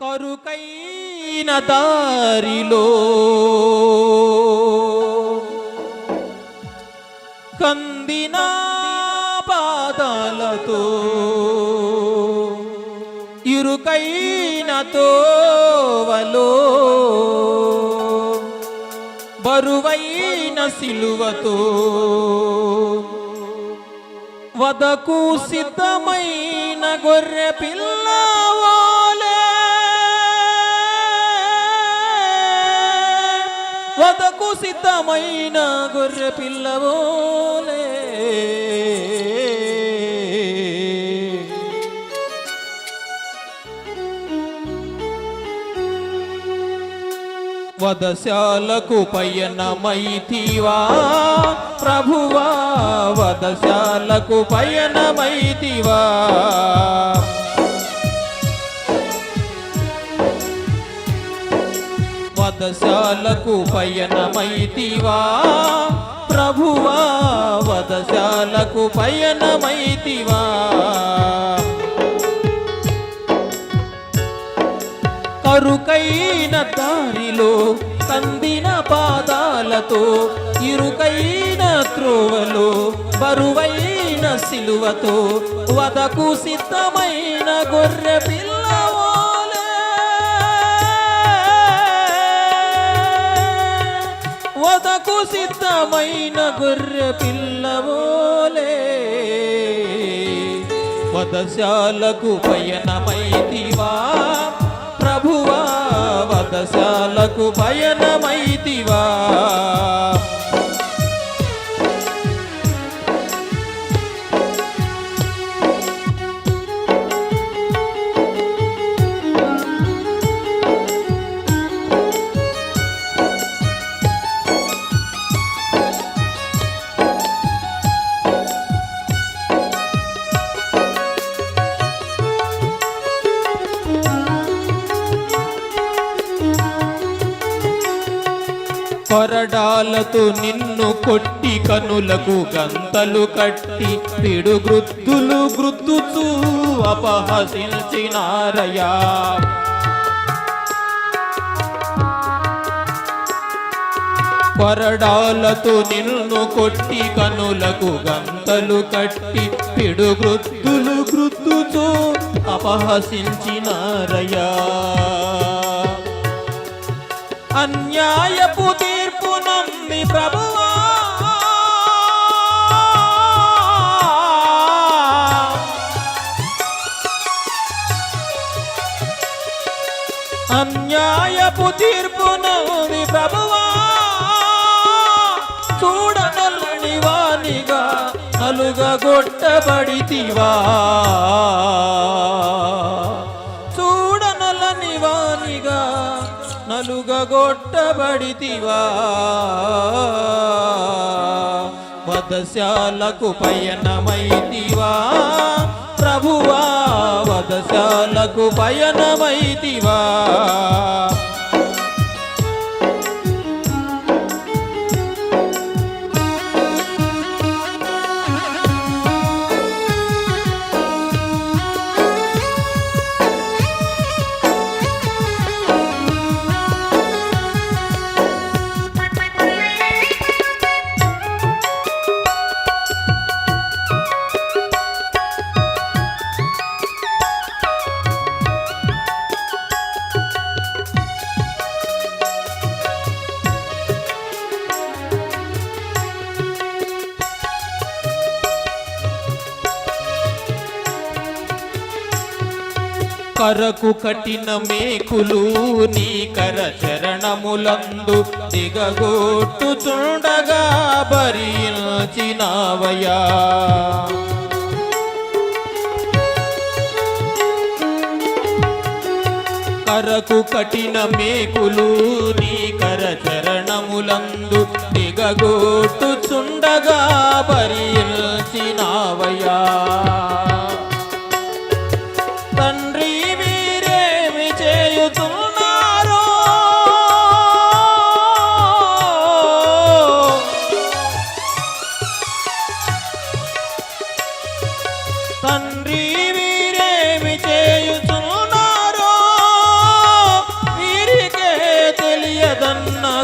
కరుకైన దారిలో కందిన పాదాలతో ఇరుకైన తోవలో బరువైన సిలువతో వదకు సిద్ధమైన గొర్రె పిల్ల సిద్ధమైన గొర్రె పిల్లవోలే. వదశాలకు పయనమైతివా? ప్రభువా వదశాలకు పయనమైతివా? వదశాలకు పయనమైతివా? ప్రభువా వదశాలకు పయనమైతివా? కరుకైన దారిలో కందిన పాదాలతో ఇరుకైన త్రోవలో బరువైన సిలువతో వదకు సిద్ధమైన గొర్రె అందమైన గొర్రె పిల్లవోలే. వదశాలకు పయనమైతివా? ప్రభువా వదశాలకు పయనమైతివా? కొరడాలతో నిన్ను కొట్టి కనులకు గంతలు కట్టి పిడు గృద్దులు గృద్దుచూ అపహసించినారయా కొరడాలతో నిన్ను కొట్టి కనులకు గంతలు కట్టి పిడు గృద్దులు గృద్దుచూ అపహసించినారయా అన్యాయపు అన్యాయపు తీర్పు ప్రభువా చూడనల్లని వానిగా నలుగగొట్టబడితివా చూడనల్లని వానిగా నలుగగొట్టబడితివా. వదశాలకు పయనమైతివా. ప్రభువా వదశాలకు పయనమైతివా? కరకు కఠిన మేకులు నీ కర చరణములందు దిగగొట్టుచుండగా భరించినావయా కరకు కఠిన మేకులు నీ కర చరణములందు దిగగొట్టుచుండగా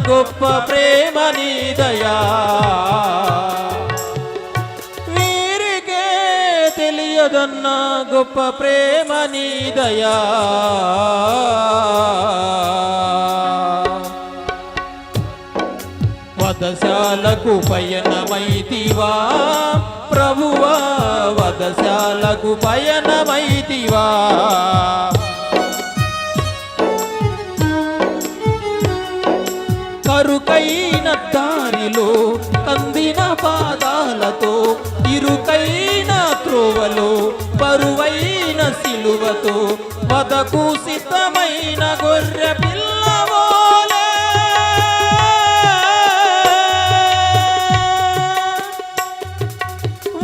గొప్ప ప్రేమ నీదయా వీరికే తెలియదన్న గొప్ప ప్రేమ నీదయా వదశాలకు పయనమైతివా? ప్రభువా వదశాలకు పయనమైతివా? బరువైన సిలువతో వదకు సిద్ధమైన గొర్రె పిల్లవోలే.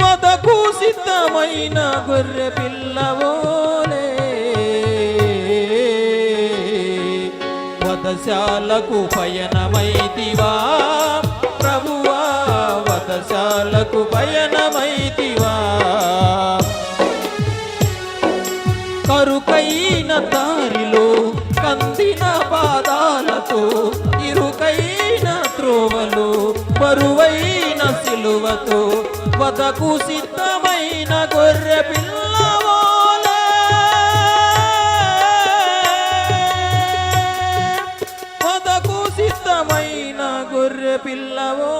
వదకు సిద్ధమైన గొర్రె పిల్లవోలే. వదశాలకు పయనమైతివా? ప్రభువా వదశాలకు పయనమైతివా? బరువైన సిలువతో వదకు సిద్ధమైన గొర్రె పిల్లవోలే వదకు సిద్ధమైన గొర్రె పిల్లవో